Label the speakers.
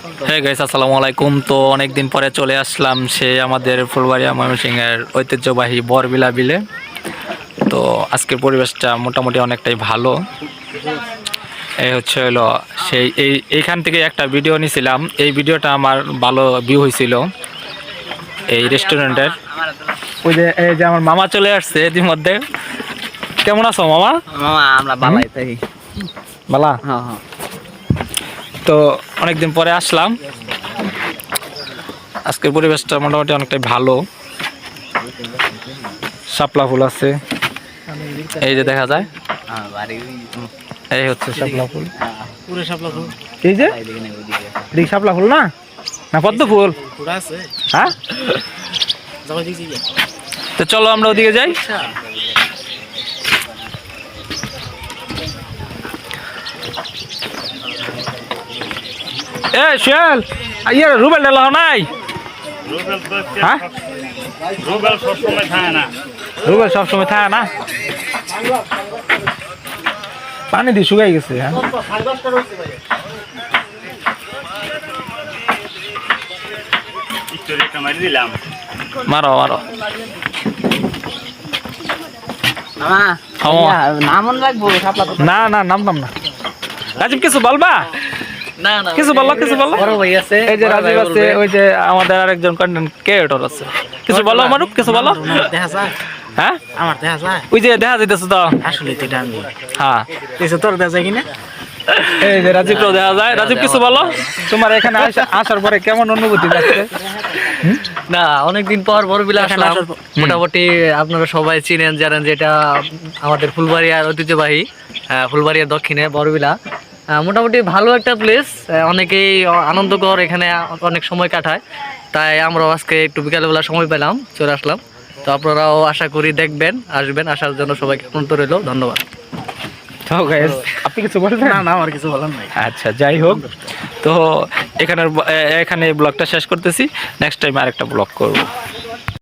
Speaker 1: হ্যাঁ গাইস আসসালামু আলাইকুম তো অনেক দিন পরে চলে আসলাম সে আমাদের ফুলবাড়িয়া ময়মনসিংহের ঐতিহ্যবাহী বরবিলা বিলে। তো আজকের পরিবেশটা মোটামুটি অনেকটাই ভালো। এই হচ্ছে হলো সেই এই এইখান থেকে একটা ভিডিও নিয়েছিলাম এই ভিডিওটা আমার ভালো ভিউ হয়েছিল এই রেস্টুরেন্টের ওই যে এই যে আমার মামা চলে আসছে ইতিমধ্যে। কেমন আছো মামা?
Speaker 2: মামা আমরা বালাই থাকি।
Speaker 1: বালা
Speaker 2: হ্যাঁ হ্যাঁ।
Speaker 1: তো অনেকদিন পরে আসলাম। আজকের পরিবেশটা মোটামুটি অনেকটাই ভালো। শাপলা ফুল আছে। এই যে দেখা যায়। এই হচ্ছে শাপলা ফুল।
Speaker 2: পুরো সাপলা ফুল।
Speaker 1: এই যে? শাপলা ফুল না? না পদ্ম ফুল। হ্যাঁ? তো চলো আমরা ওদিকে যাই। এ শিয়াল ইয়ে রুবেল ডালা নাই? হ্যাঁ?
Speaker 3: রুবেল সবসময় খায় না।
Speaker 1: রুবেল সবসময় থাকে না? পানি দিয়ে শুকাই গেছে হ্যাঁ?
Speaker 3: মারি দিলাম।
Speaker 1: মারো না না নামতাম না। রাজীব কিছু বলবা? কিছু বলো কিছু বলো।
Speaker 2: বড় ভাই আছে
Speaker 1: এই যে রাজীব আছে ওই যে আমাদের আরেকজন কন্টেন্ট ক্রিয়েটর আছে। কিছু বলো মারুপ কিছু বলো। হ্যাঁ?
Speaker 2: আমার দেখা যায়?
Speaker 1: ওই যে দেখা যাইতেছে তো।
Speaker 2: আসলে তো আমি।
Speaker 1: হ্যাঁ।
Speaker 2: কিছু তোর দেখা যায় কিনা
Speaker 1: এই যে রাজীব দেখা যায়। রাজীব কিছু বলো। তোমার এখানে আসার পরে কেমন অনুভূতি যাচ্ছে
Speaker 4: না অনেকদিন পর বড়বিলা আসলাম। মোটামুটি আপনারা সবাই চিনেন জানেন যেটা আমাদের ফুলবাড়িয়ার ঐতিহ্যবাহী ফুলবাড়িয়ার দক্ষিণে বড়বিলা মোটামুটি ভালো একটা প্লেস অনেকেই আনন্দকর এখানে অনেক সময় কাটায়। তাই আমরাও আজকে একটু বিকালবেলা সময় পেলাম চলে আসলাম। তো আপনারাও আশা করি দেখবেন আসবেন আসার জন্য সবাইকে আমন্ত্রণ রইল। ধন্যবাদ।
Speaker 1: আপনি কিছু বলবেন?
Speaker 2: না না আমার কিছু বলার নাই।
Speaker 1: আচ্ছা যাই হোক। তো এখানের ব- এ- এখানে ব্লগটা শেষ করতেছি। নেক্সট টাইম আরেকটা ব্লগ করব।